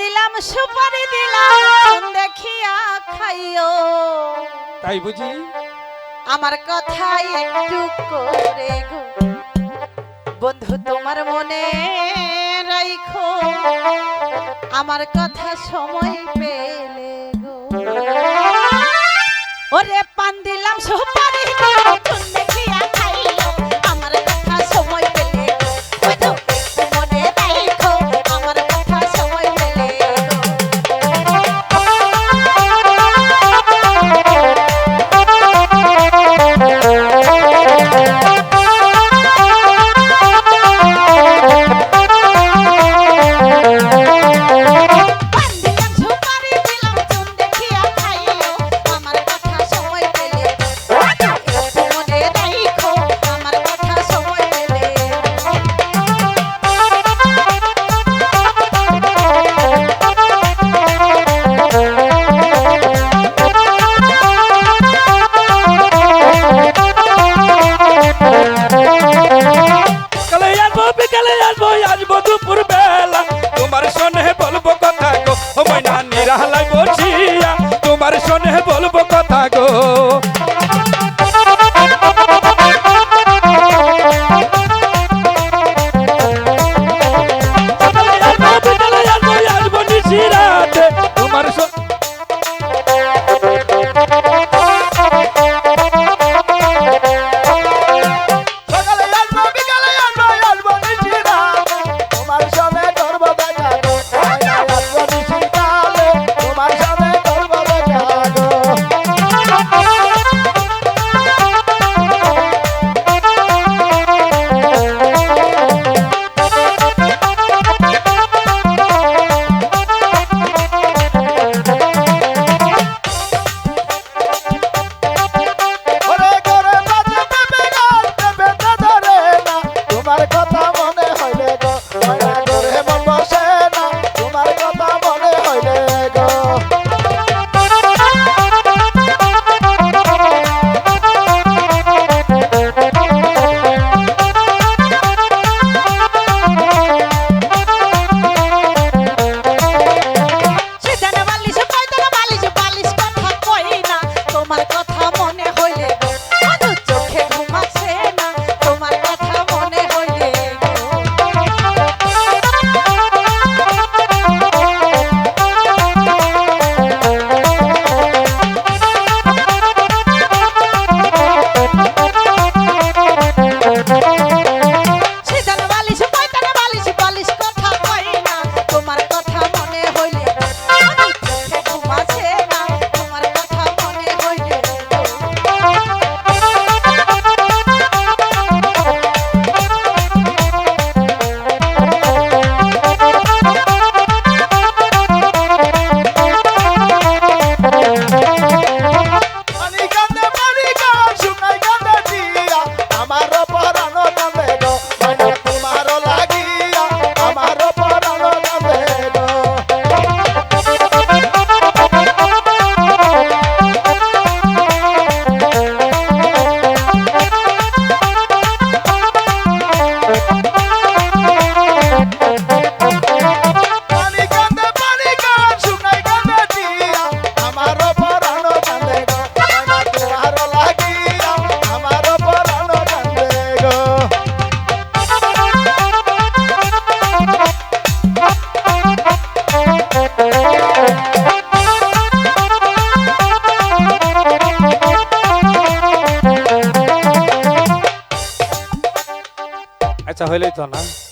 দিলাম সুপারি দিলাম দেখিয়া খাইও। তাই বুঝি? আমার কথা একটু করে গো। বন্ধু তোমার মনে রাইখো। আমার কথা সময় পেলে গো। ওরে পান দিলাম সুপারি। দিলাম বিকালে আসব আসব দুপুর বেলা। তোমার শোনে 再回来转 ơi!